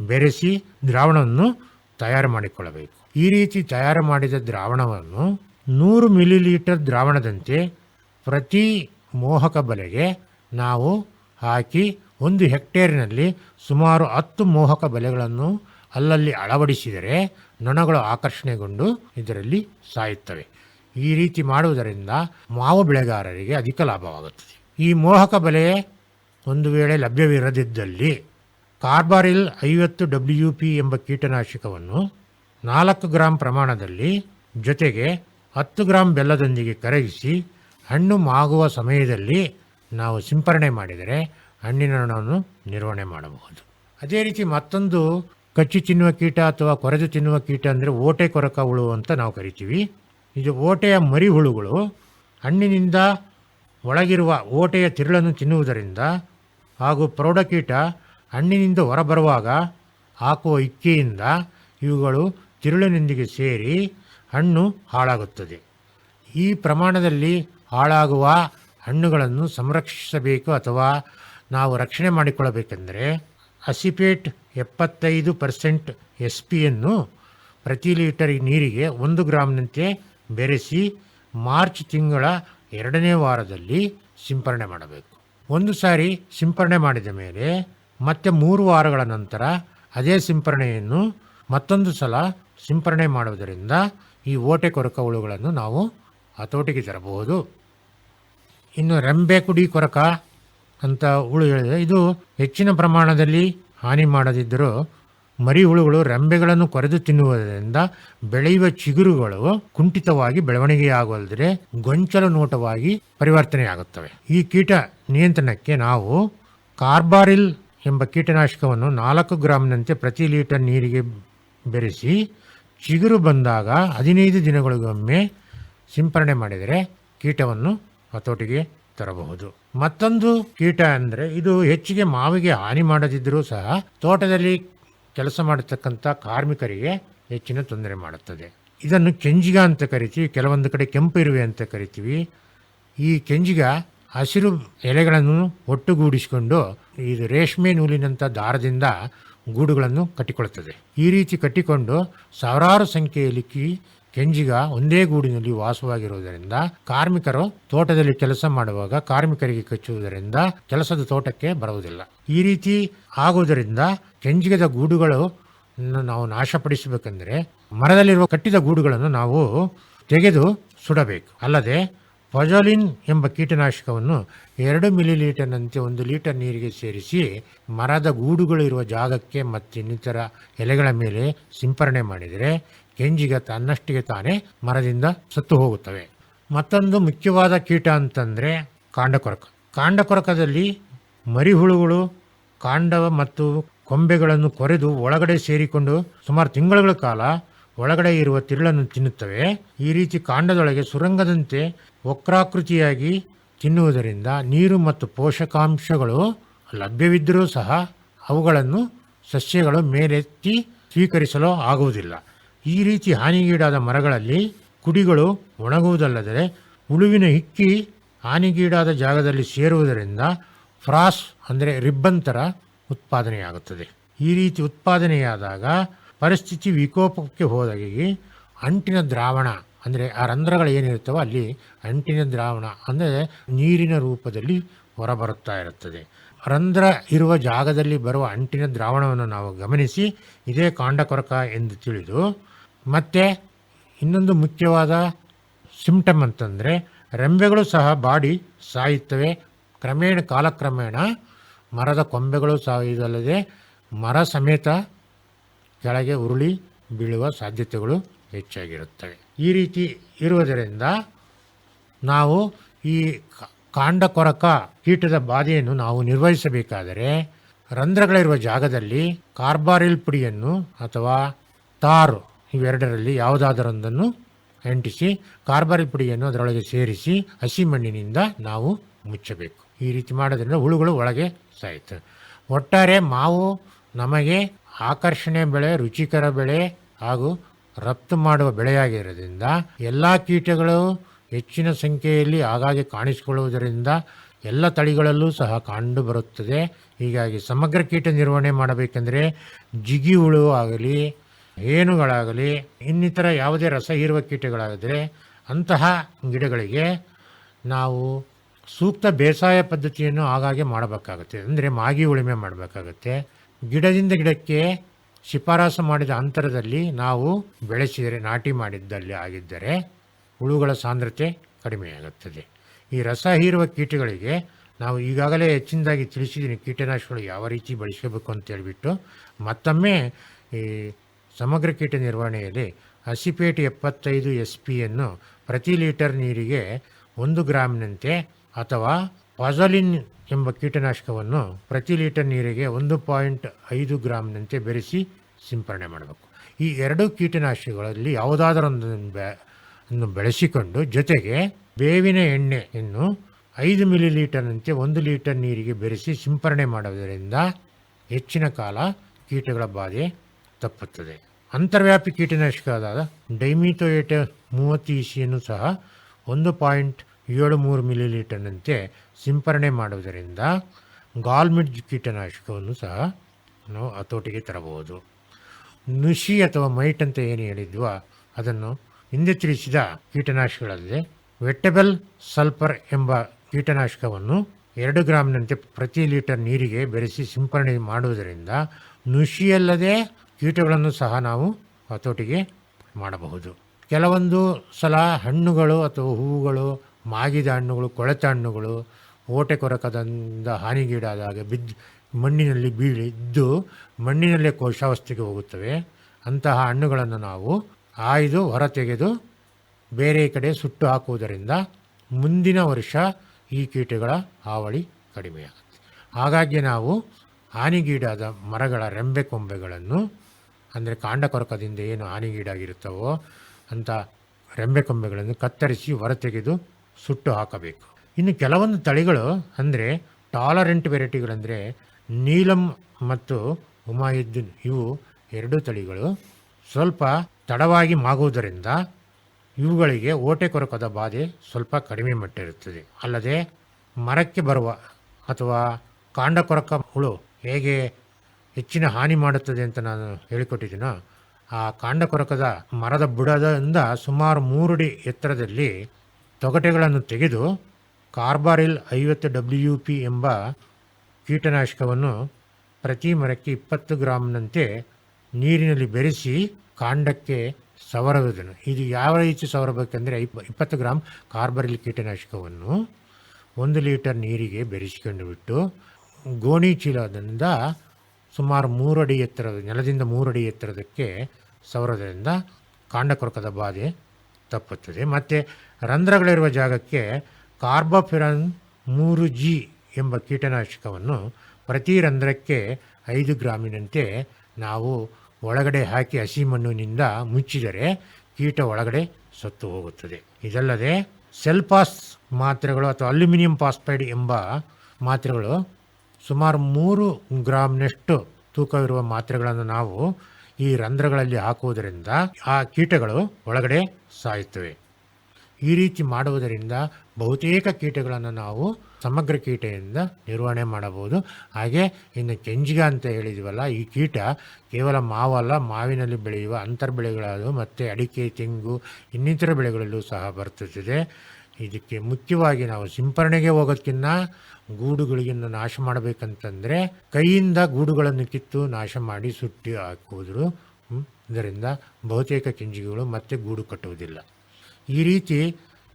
ಬೆರೆಸಿ ದ್ರಾವಣವನ್ನು ತಯಾರು ಮಾಡಿಕೊಳ್ಳಬೇಕು. ಈ ರೀತಿ ತಯಾರು ಮಾಡಿದ ದ್ರಾವಣವನ್ನು ನೂರು ಮಿಲಿ ಲೀಟರ್ ದ್ರಾವಣದಂತೆ ಪ್ರತಿ ಮೋಹಕ ಬಲೆಗೆ ನಾವು ಹಾಕಿ ಒಂದು ಹೆಕ್ಟೇರಿನಲ್ಲಿ ಸುಮಾರು ಹತ್ತು ಮೋಹಕ ಬಲೆಗಳನ್ನು ಅಲ್ಲಲ್ಲಿ ಅಳವಡಿಸಿದರೆ ನೊಣಗಳು ಆಕರ್ಷಣೆಗೊಂಡು ಇದರಲ್ಲಿ ಸಾಯುತ್ತವೆ. ಈ ರೀತಿ ಮಾಡುವುದರಿಂದ ಮಾವು ಬೆಳೆಗಾರರಿಗೆ ಅಧಿಕ ಲಾಭವಾಗುತ್ತದೆ. ಈ ಮೋಹಕ ಬಲೆ ಒಂದು ವೇಳೆ ಲಭ್ಯವಿರದಿದ್ದಲ್ಲಿ ಕಾರ್ಬಾರಿಲ್ ಐವತ್ತು ಡಬ್ಲ್ಯೂ ಪಿ ಎಂಬ ಕೀಟನಾಶಕವನ್ನು ನಾಲ್ಕು ಗ್ರಾಂ ಪ್ರಮಾಣದಲ್ಲಿ ಜೊತೆಗೆ ಹತ್ತು ಗ್ರಾಂ ಬೆಲ್ಲದೊಂದಿಗೆ ಕರಗಿಸಿ ಹಣ್ಣು ಮಾಗುವ ಸಮಯದಲ್ಲಿ ನಾವು ಸಿಂಪರಣೆ ಮಾಡಿದರೆ ಹಣ್ಣಿನ ಹಣ್ಣನ್ನು ನಿರ್ವಹಣೆ ಮಾಡಬಹುದು. ಅದೇ ರೀತಿ ಮತ್ತೊಂದು ಕಚ್ಚಿ ತಿನ್ನುವ ಕೀಟ ಅಥವಾ ಕೊರೆದು ತಿನ್ನುವ ಕೀಟ ಅಂದರೆ ಓಟೆ ಕೊರಕ ಹುಳು ಅಂತ ನಾವು ಕರಿತೀವಿ. ಇದು ಓಟೆಯ ಮರಿ ಹುಳುಗಳು. ಹಣ್ಣಿನಿಂದ ಒಳಗಿರುವ ಓಟೆಯ ತಿರುಳನ್ನು ತಿನ್ನುವುದರಿಂದ ಹಾಗೂ ಪ್ರೌಢಕೀಟ ಹಣ್ಣಿನಿಂದ ಹೊರಬರುವಾಗ ಹಾಕುವ ಇಕ್ಕೆಯಿಂದ ಇವುಗಳು ತಿರುಳಿನೊಂದಿಗೆ ಸೇರಿ ಹಣ್ಣು ಹಾಳಾಗುತ್ತದೆ. ಈ ಪ್ರಮಾಣದಲ್ಲಿ ಹಾಳಾಗುವ ಹಣ್ಣುಗಳನ್ನು ಸಂರಕ್ಷಿಸಬೇಕು ಅಥವಾ ನಾವು ರಕ್ಷಣೆ ಮಾಡಿಕೊಳ್ಳಬೇಕೆಂದರೆ ಅಸಿಪೇಟ್ ಎಪ್ಪತ್ತೈದು ಪರ್ಸೆಂಟ್ ಎಸ್ ಪಿಯನ್ನು ಪ್ರತಿ ಲೀಟರ್ ನೀರಿಗೆ ಒಂದು ಗ್ರಾಮ್ನಂತೆ ಬೆರೆಸಿ ಮಾರ್ಚ್ ತಿಂಗಳ ಎರಡನೇ ವಾರದಲ್ಲಿ ಸಿಂಪರಣೆ ಮಾಡಬೇಕು. ಒಂದು ಸಾರಿ ಸಿಂಪರಣೆ ಮಾಡಿದ ಮೇಲೆ ಮತ್ತೆ ಮೂರು ವಾರಗಳ ನಂತರ ಅದೇ ಸಿಂಪರಣೆಯನ್ನು ಮತ್ತೊಂದು ಸಲ ಸಿಂಪರಣೆ ಮಾಡುವುದರಿಂದ ಈ ಓಟೆ ಕೊರಕ ಹುಳುಗಳನ್ನು ನಾವು ಹತೋಟಿಗೆ ತರಬಹುದು. ಇನ್ನು ರೆಂಬೆ ಕುಡಿ ಕೊರಕ ಅಂತ ಹುಳು ಹೇಳಿದೆ ಇದು ಹೆಚ್ಚಿನ ಪ್ರಮಾಣದಲ್ಲಿ ಹಾನಿ ಮಾಡದಿದ್ದರೂ ಮರಿ ಹುಳುಗಳು ರೆಂಬೆಗಳನ್ನು ಕೊರೆದು ತಿನ್ನುವುದರಿಂದ ಬೆಳೆಯುವ ಚಿಗುರುಗಳು ಕುಂಠಿತವಾಗಿ ಬೆಳವಣಿಗೆಯಾಗಲ್ದರೆ ಗೊಂಚಲು ನೋಟವಾಗಿ ಪರಿವರ್ತನೆಯಾಗುತ್ತವೆ. ಈ ಕೀಟ ನಿಯಂತ್ರಣಕ್ಕೆ ನಾವು ಕಾರ್ಬಾರಿಲ್ ಎಂಬ ಕೀಟನಾಶಕವನ್ನು ನಾಲ್ಕು ಗ್ರಾಂನಂತೆ ಪ್ರತಿ ಲೀಟರ್ ನೀರಿಗೆ ಬೆರೆಸಿ ಚಿಗುರು ಬಂದಾಗ ಹದಿನೈದು ದಿನಗಳಿಗೊಮ್ಮೆ ಸಿಂಪರಣೆ ಮಾಡಿದರೆ ಕೀಟವನ್ನು ಹತೋಟಿಗೆ ತರಬಹುದು. ಮತ್ತೊಂದು ಕೀಟ ಅಂದರೆ ಇದು ಹೆಚ್ಚಿಗೆ ಮಾವಿಗೆ ಹಾನಿ ಮಾಡದಿದ್ದರೂ ಸಹ ತೋಟದಲ್ಲಿ ಕೆಲಸ ಮಾಡತಕ್ಕಂಥ ಕಾರ್ಮಿಕರಿಗೆ ಹೆಚ್ಚಿನ ತೊಂದರೆ ಮಾಡುತ್ತದೆ. ಇದನ್ನು ಕೆಂಜಿಗ ಅಂತ ಕರಿತೀವಿ. ಕೆಲವೊಂದು ಕಡೆ ಕೆಂಪು ಇರುವೆ ಅಂತ ಕರಿತೀವಿ. ಈ ಕೆಂಜಿಗ ಹಸಿರು ಎಲೆಗಳನ್ನು ಒಟ್ಟುಗೂಡಿಸಿಕೊಂಡು ಇದು ರೇಷ್ಮೆ ನೂಲಿನಂಥ ದಾರದಿಂದ ಗೂಡುಗಳನ್ನು ಕಟ್ಟಿಕೊಳ್ಳುತ್ತದೆ. ಈ ರೀತಿ ಕಟ್ಟಿಕೊಂಡು ಸಾವಿರಾರು ಸಂಖ್ಯೆಯಲ್ಲಿ ಕಿ ಕೆಂಜಿಗ ಒಂದೇ ಗೂಡಿನಲ್ಲಿ ವಾಸವಾಗಿರುವುದರಿಂದ ಕಾರ್ಮಿಕರು ತೋಟದಲ್ಲಿ ಕೆಲಸ ಮಾಡುವಾಗ ಕಾರ್ಮಿಕರಿಗೆ ಕಚ್ಚುವುದರಿಂದ ಕೆಲಸದ ತೋಟಕ್ಕೆ ಬರುವುದಿಲ್ಲ. ಈ ರೀತಿ ಆಗುವುದರಿಂದ ಕೆಂಜಿಗದ ಗೂಡುಗಳು ನಾವು ನಾಶಪಡಿಸಬೇಕೆಂದರೆ ಮರದಲ್ಲಿರುವ ಕಟ್ಟಿದ ಗೂಡುಗಳನ್ನು ನಾವು ತೆಗೆದು ಸುಡಬೇಕು. ಅಲ್ಲದೆ ಪೊಜೋಲಿನ್ ಎಂಬ ಕೀಟನಾಶಕವನ್ನು ಎರಡು ಮಿಲಿ ಲೀಟರ್ನಂತೆ ಒಂದು ಲೀಟರ್ ನೀರಿಗೆ ಸೇರಿಸಿ ಮರದ ಗೂಡುಗಳಿರುವ ಜಾಗಕ್ಕೆ ಮತ್ತು ಇನ್ನಿತರ ಎಲೆಗಳ ಮೇಲೆ ಸಿಂಪರಣೆ ಮಾಡಿದರೆ ಕೆಂಜಿಗ ತನ್ನಷ್ಟಿಗೆ ತಾನೇ ಮರದಿಂದ ಸತ್ತು ಹೋಗುತ್ತವೆ. ಮತ್ತೊಂದು ಮುಖ್ಯವಾದ ಕೀಟ ಅಂತಂದರೆ ಕಾಂಡಕೊರಕ. ಕಾಂಡಕೊರಕದಲ್ಲಿ ಮರಿಹುಳುಗಳು ಕಾಂಡ ಮತ್ತು ಕೊಂಬೆಗಳನ್ನು ಕೊರೆದು ಒಳಗಡೆ ಸೇರಿಕೊಂಡು ಸುಮಾರು ತಿಂಗಳುಗಳ ಕಾಲ ಒಳಗಡೆ ಇರುವ ತಿರುಳನ್ನು ತಿನ್ನುತ್ತವೆ. ಈ ರೀತಿ ಕಾಂಡದೊಳಗೆ ಸುರಂಗದಂತೆ ವಕ್ರಾಕೃತಿಯಾಗಿ ತಿನ್ನುವುದರಿಂದ ನೀರು ಮತ್ತು ಪೋಷಕಾಂಶಗಳು ಲಭ್ಯವಿದ್ದರೂ ಸಹ ಅವುಗಳನ್ನು ಸಸ್ಯಗಳು ಮೇಲೆತ್ತಿ ಸ್ವೀಕರಿಸಲು ಆಗುವುದಿಲ್ಲ. ಈ ರೀತಿ ಹಾನಿಗೀಡಾದ ಮರಗಳಲ್ಲಿ ಕುಡಿಗಳು ಒಣಗುವುದಲ್ಲದೆ ಉಳುವಿನ ಹಿಕ್ಕಿ ಹಾನಿಗೀಡಾದ ಜಾಗದಲ್ಲಿ ಸೇರುವುದರಿಂದ ಫ್ರಾಸ್ ಅಂದರೆ ರಿಬ್ಬಂತರ ಉತ್ಪಾದನೆಯಾಗುತ್ತದೆ. ಈ ರೀತಿ ಉತ್ಪಾದನೆಯಾದಾಗ ಪರಿಸ್ಥಿತಿ ವಿಕೋಪಕ್ಕೆ ಹೋದಾಗಿ ಅಂಟಿನ ದ್ರಾವಣ, ಅಂದರೆ ಆ ರಂಧ್ರಗಳು ಏನಿರುತ್ತವೋ ಅಲ್ಲಿ ಅಂಟಿನ ದ್ರಾವಣ, ಅಂದರೆ ನೀರಿನ ರೂಪದಲ್ಲಿ ಹೊರಬರುತ್ತಾ ಇರುತ್ತದೆ. ರಂಧ್ರ ಇರುವ ಜಾಗದಲ್ಲಿ ಬರುವ ಅಂಟಿನ ದ್ರಾವಣವನ್ನು ನಾವು ಗಮನಿಸಿ, ಇದೇ ಕಾಂಡಕೊರಕ ಎಂದು ತಿಳಿದು, ಮತ್ತು ಇನ್ನೊಂದು ಮುಖ್ಯವಾದ ಸಿಂಪ್ಟಮ್ ಅಂತಂದರೆ ರೆಂಬೆಗಳು ಸಹ ಬಾಡಿ ಸಾಯುತ್ತವೆ. ಕ್ರಮೇಣ, ಕಾಲಕ್ರಮೇಣ ಮರದ ಕೊಂಬೆಗಳು ಸಾಯುವುದಲ್ಲದೆ ಮರ ಸಮೇತ ಕೆಳಗೆ ಉರುಳಿ ಬೀಳುವ ಸಾಧ್ಯತೆಗಳು ಹೆಚ್ಚಾಗಿರುತ್ತವೆ. ಈ ರೀತಿ ಇರುವುದರಿಂದ ನಾವು ಈ ಕಾಂಡ ಕೊರಕ ಕೀಟದ ಬಾಧೆಯನ್ನು ನಾವು ನಿರ್ವಹಿಸಬೇಕಾದರೆ ರಂಧ್ರಗಳಿರುವ ಜಾಗದಲ್ಲಿ ಕಾರ್ಬಾರಿಲ್ ಪುಡಿಯನ್ನು ಅಥವಾ ತಾರು ಇವೆರಡರಲ್ಲಿ ಯಾವುದಾದರೊಂದನ್ನು ಅಂಟಿಸಿ ಕಾರ್ಬಾರಿಲ್ ಪುಡಿಯನ್ನು ಅದರೊಳಗೆ ಸೇರಿಸಿ ಹಸಿ ಮಣ್ಣಿನಿಂದ ನಾವು ಮುಚ್ಚಬೇಕು. ಈ ರೀತಿ ಮಾಡೋದ್ರಿಂದ ಹುಳುಗಳು ಒಳಗೆ ಸಾಯುತ್ತವೆ ಒಟ್ಟಾರೆ ಮಾವು ನಮಗೆ ಆಕರ್ಷಣೆ ಬೆಳೆ, ರುಚಿಕರ ಬೆಳೆ ಹಾಗೂ ರಫ್ತು ಮಾಡುವ ಬೆಳೆಯಾಗಿರೋದ್ರಿಂದ ಎಲ್ಲ ಕೀಟಗಳು ಹೆಚ್ಚಿನ ಸಂಖ್ಯೆಯಲ್ಲಿ ಆಗಾಗ್ಗೆ ಕಾಣಿಸಿಕೊಳ್ಳುವುದರಿಂದ ಎಲ್ಲ ತಳಿಗಳಲ್ಲೂ ಸಹ ಕಂಡು ಬರುತ್ತದೆ. ಹೀಗಾಗಿ ಸಮಗ್ರ ಕೀಟ ನಿರ್ವಹಣೆ ಮಾಡಬೇಕೆಂದರೆ ಜಿಗಿ ಹುಳು ಆಗಲಿ ಹೇನುಗಳಾಗಲಿ ಇನ್ನಿತರ ಯಾವುದೇ ರಸ ಹೀರುವ ಕೀಟಗಳಾದರೆ ಅಂತಹ ಗಿಡಗಳಿಗೆ ನಾವು ಸೂಕ್ತ ಬೇಸಾಯ ಪದ್ಧತಿಯನ್ನು ಆಗಾಗ್ಗೆ ಮಾಡಬೇಕಾಗುತ್ತೆ. ಅಂದರೆ ಮಾಗಿ ಉಳುಮೆ ಮಾಡಬೇಕಾಗುತ್ತೆ. ಗಿಡದಿಂದ ಗಿಡಕ್ಕೆ ಶಿಫಾರಸು ಮಾಡಿದ ಅಂತರದಲ್ಲಿ ನಾವು ಬೆಳೆಸಿದರೆ, ನಾಟಿ ಮಾಡಿದ್ದಲ್ಲಿ ಆಗಿದ್ದರೆ ಹುಳುಗಳ ಸಾಂದ್ರತೆ ಕಡಿಮೆಯಾಗುತ್ತದೆ ಈ ರಸ ಹೀರುವ ಕೀಟಗಳಿಗೆ ನಾವು ಈಗಾಗಲೇ ಹೆಚ್ಚಿನದಾಗಿ ತಿಳಿಸಿದ್ದೀನಿ ಕೀಟನಾಶಕಗಳು ಯಾವ ರೀತಿ ಅಂತ ಹೇಳಿಬಿಟ್ಟು. ಮತ್ತೊಮ್ಮೆ ಈ ಸಮಗ್ರ ಕೀಟ ನಿರ್ವಹಣೆಯಲ್ಲಿ ಹಸಿಪೇಟೆ ಎಪ್ಪತ್ತೈದು ಎಸ್ ಪಿಯನ್ನು ಪ್ರತಿ ಲೀಟರ್ ನೀರಿಗೆ ಒಂದು ಗ್ರಾಮ್ನಂತೆ ಅಥವಾ ಪಾಜಲಿನ್ ಎಂಬ ಕೀಟನಾಶಕವನ್ನು ಪ್ರತಿ ಲೀಟರ್ ನೀರಿಗೆ ಒಂದು ಪಾಯಿಂಟ್ ಐದು ಗ್ರಾಮ್ನಂತೆ ಬೆರೆಸಿ ಸಿಂಪರಣೆ ಮಾಡಬೇಕು. ಈ ಎರಡು ಕೀಟನಾಶಕಗಳಲ್ಲಿ ಯಾವುದಾದರೊಂದನ್ನು ಬೆ- ಅನ್ನು ಬೆಳೆಸಿಕೊಂಡು ಜೊತೆಗೆ ಬೇವಿನ ಎಣ್ಣೆಯನ್ನು ಐದು ಮಿಲಿ ಲೀಟರ್ನಂತೆ ಒಂದು ಲೀಟರ್ ನೀರಿಗೆ ಬೆರೆಸಿ ಸಿಂಪರಣೆ ಮಾಡುವುದರಿಂದ ಹೆಚ್ಚಿನ ಕಾಲ ಕೀಟಗಳ ಬಾಧೆ ತಪ್ಪುತ್ತದೆ. ಅಂತರ್ವ್ಯಾಪಿ ಕೀಟನಾಶಕವಾದ ಡೈಮಿಥೋಯೇಟ ಮೂವತ್ತು ಇಸಿಯನ್ನು ಸಹ ಒಂದು ಪಾಯಿಂಟ್ ಏಳು ಮೂರು ಮಿಲಿ ಲೀಟರ್ನಂತೆ ಸಿಂಪರಣೆ ಮಾಡುವುದರಿಂದ ಗಾಲ್ಮಿಡ್ ಕೀಟನಾಶಕವನ್ನು ಸಹ ನಾವು ಹತೋಟಿಗೆ ತರಬಹುದು. ನುಷಿ ಅಥವಾ ಮೈಟ್ ಅಂತ ಏನು ಹೇಳಿದ್ವೋ ಅದನ್ನು ಹಿಂದೆ ತಿಳಿಸಿದ ಕೀಟನಾಶಕಗಳಲ್ಲಿ ವೆಟ್ಟಬಲ್ ಸಲ್ಫರ್ ಎಂಬ ಕೀಟನಾಶಕವನ್ನು ಎರಡು ಗ್ರಾಮ್ನಂತೆ ಪ್ರತಿ ಲೀಟರ್ ನೀರಿಗೆ ಬೆರೆಸಿ ಸಿಂಪರಣೆ ಮಾಡುವುದರಿಂದ ನುಷಿಯಲ್ಲದೆ ಕೀಟಗಳನ್ನು ಸಹ ನಾವು ಹತೋಟಿಗೆ ಮಾಡಬಹುದು. ಕೆಲವೊಂದು ಸಲ ಹಣ್ಣುಗಳು ಅಥವಾ ಹೂವುಗಳು, ಮಾಗಿದ ಹಣ್ಣುಗಳು, ಕೊಳೆತ ಹಣ್ಣುಗಳು ಓಟೆ ಕೊರಕದಿಂದ ಹಾನಿಗೀಡಾದಾಗ ಬಿದ್ದು ಮಣ್ಣಿನಲ್ಲಿ ಬೀಳಿದ್ದು ಮಣ್ಣಿನಲ್ಲೇ ಕೋಶಾವಸ್ಥೆಗೆ ಹೋಗುತ್ತವೆ. ಅಂತಹ ಹಣ್ಣುಗಳನ್ನು ನಾವು ಆಯ್ದು ಹೊರತೆಗೆದು ಬೇರೆ ಕಡೆ ಸುಟ್ಟು ಹಾಕುವುದರಿಂದ ಮುಂದಿನ ವರ್ಷ ಈ ಕೀಟಗಳ ಹಾವಳಿ ಕಡಿಮೆಯಾಗುತ್ತೆ. ಹಾಗಾಗಿ ನಾವು ಹಾನಿಗೀಡಾದ ಮರಗಳ ರೆಂಬೆ ಕೊಂಬೆಗಳನ್ನು, ಅಂದರೆ ಕಾಂಡ ಕೊರಕದಿಂದ ಏನು ಹಾನಿಗೀಡಾಗಿರುತ್ತವೋ ಅಂಥ ರೆಂಬೆ ಕೊಂಬೆಗಳನ್ನು ಕತ್ತರಿಸಿ ಹೊರತೆಗೆದು ಸುಟ್ಟು ಹಾಕಬೇಕು. ಇನ್ನು ಕೆಲವೊಂದು ತಳಿಗಳು ಅಂದರೆ ಟಾಲರೆಂಟ್ ವೆರೈಟಿಗಳಂದರೆ ನೀಲಂ ಮತ್ತು ಹುಮಾಯುದ್ದೀನ್ ಇವು ಎರಡೂ ತಳಿಗಳು. ಸ್ವಲ್ಪ ತಡವಾಗಿ ಮಾಗುವುದರಿಂದ ಇವುಗಳಿಗೆ ಓಟೆ ಕೊರಕದ ಬಾಧೆ ಸ್ವಲ್ಪ ಕಡಿಮೆ ಮಟ್ಟ ಇರುತ್ತದೆ ಅಲ್ಲದೆ ಮರಕ್ಕೆ ಬರುವ ಅಥವಾ ಕಾಂಡ ಕೊರಕ ಹುಳು ಹೇಗೆ ಹೆಚ್ಚಿನ ಹಾನಿ ಮಾಡುತ್ತದೆ ಅಂತ ನಾನು ಹೇಳಿಕೊಟ್ಟಿದ್ದೀನೋ, ಆ ಕಾಂಡ ಕೊರಕದ ಮರದ ಬುಡದಿಂದ ಸುಮಾರು ಮೂರಡಿ ಎತ್ತರದಲ್ಲಿ ತೊಗಟೆಗಳನ್ನು ತೆಗೆದು ಕಾರ್ಬಾರಿಲ್ ಐವತ್ತು ಡಬ್ಲ್ಯೂ ಪಿ ಎಂಬ ಕೀಟನಾಶಕವನ್ನು ಪ್ರತಿ ಮರಕ್ಕೆ ಇಪ್ಪತ್ತು ಗ್ರಾಮ್ನಂತೆ ನೀರಿನಲ್ಲಿ ಬೆರೆಸಿ ಕಾಂಡಕ್ಕೆ ಸವರದನು ಇದು ಯಾವ ರೀತಿ ಸವರಬೇಕೆಂದರೆ ಇಪ್ಪ ಇಪ್ಪತ್ತು ಗ್ರಾಮ್ ಕಾರ್ಬರಿಲ್ ಕೀಟನಾಶಕವನ್ನು ಒಂದು ಲೀಟರ್ ನೀರಿಗೆ ಬೆರೆಸಿಕೊಂಡು ಬಿಟ್ಟು ಗೋಣಿ ಚೀಲದಿಂದ ಸುಮಾರು ಮೂರು ಅಡಿ ಎತ್ತರದ, ನೆಲದಿಂದ ಮೂರು ಅಡಿ ಎತ್ತರದಕ್ಕೆ ಕಾಂಡ ಕೊರಕದ ಬಾಧೆ ತಪ್ಪುತ್ತದೆ. ಮತ್ತು ರಂಧ್ರಗಳಿರುವ ಜಾಗಕ್ಕೆ ಕಾರ್ಬೋಫಿರನ್ ಮೂರು ಜಿ ಎಂಬ ಕೀಟನಾಶಕವನ್ನು ಪ್ರತಿ ರಂಧ್ರಕ್ಕೆ ಐದು ಗ್ರಾಮಿನಂತೆ ನಾವು ಒಳಗಡೆ ಹಾಕಿ ಹಸಿ ಮಣ್ಣಿನಿಂದ ಮುಚ್ಚಿದರೆ ಕೀಟ ಒಳಗಡೆ ಸತ್ತು ಹೋಗುತ್ತದೆ. ಇದಲ್ಲದೆ ಸೆಲ್ಪಾಸ್ ಮಾತ್ರೆಗಳು ಅಥವಾ ಅಲ್ಯೂಮಿನಿಯಂ ಫಾಸ್ಫೈಡ್ ಎಂಬ ಮಾತ್ರೆಗಳು ಸುಮಾರು ಮೂರು ಗ್ರಾಮ್ನಷ್ಟು ತೂಕವಿರುವ ಮಾತ್ರೆಗಳನ್ನು ನಾವು ಈ ರಂಧ್ರಗಳಲ್ಲಿ ಹಾಕುವುದರಿಂದ ಆ ಕೀಟಗಳು ಒಳಗಡೆ ಸಾಯುತ್ತವೆ. ಈ ರೀತಿ ಮಾಡುವುದರಿಂದ ಬಹುತೇಕ ಕೀಟಗಳನ್ನು ನಾವು ಸಮಗ್ರ ಕೀಟದಿಂದ ನಿರ್ವಹಣೆ ಮಾಡಬಹುದು. ಹಾಗೆ ಇನ್ನು ಕೆಂಜಿಗ ಅಂತ ಹೇಳಿದ್ವಲ್ಲ, ಈ ಕೀಟ ಕೇವಲ ಮಾವಲ್ಲ, ಮಾವಿನಲ್ಲಿ ಬೆಳೆಯುವ ಅಂತರ್ ಬೆಳೆಗಳಾದವು ಮತ್ತು ಅಡಿಕೆ, ತೆಂಗು, ಇನ್ನಿತರ ಬೆಳೆಗಳಲ್ಲೂ ಸಹ ಬರ್ತದೆ ಇದಕ್ಕೆ ಮುಖ್ಯವಾಗಿ ನಾವು ಸಿಂಪರಣೆಗೆ ಹೋಗೋದಕ್ಕಿಂತ ಗೂಡುಗಳಿಗಿನ್ನ ನಾಶ ಮಾಡಬೇಕಂತಂದರೆ ಕೈಯಿಂದ ಗೂಡುಗಳನ್ನು ಕಿತ್ತು ನಾಶ ಮಾಡಿ ಸುಟ್ಟಿ ಹಾಕುವುದರು. ಇದರಿಂದ ಬಹುತೇಕ ಕೆಂಜಿಗಳು ಮತ್ತೆ ಗೂಡು ಕಟ್ಟುವುದಿಲ್ಲ. ಈ ರೀತಿ